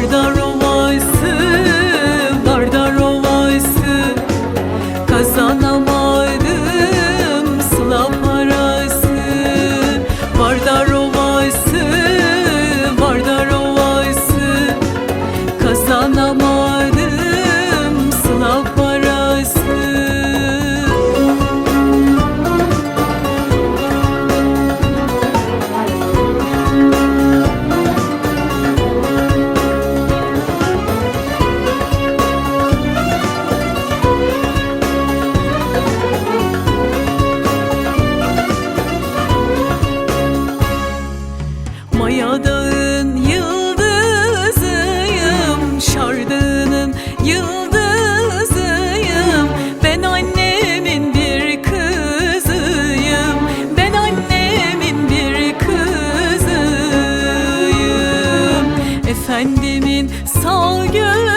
Vardar ovası, vardar ovası Kazanamadım sıla parası Vardar ovası, vardar ovası Kazanamadım Efendimin sağ göz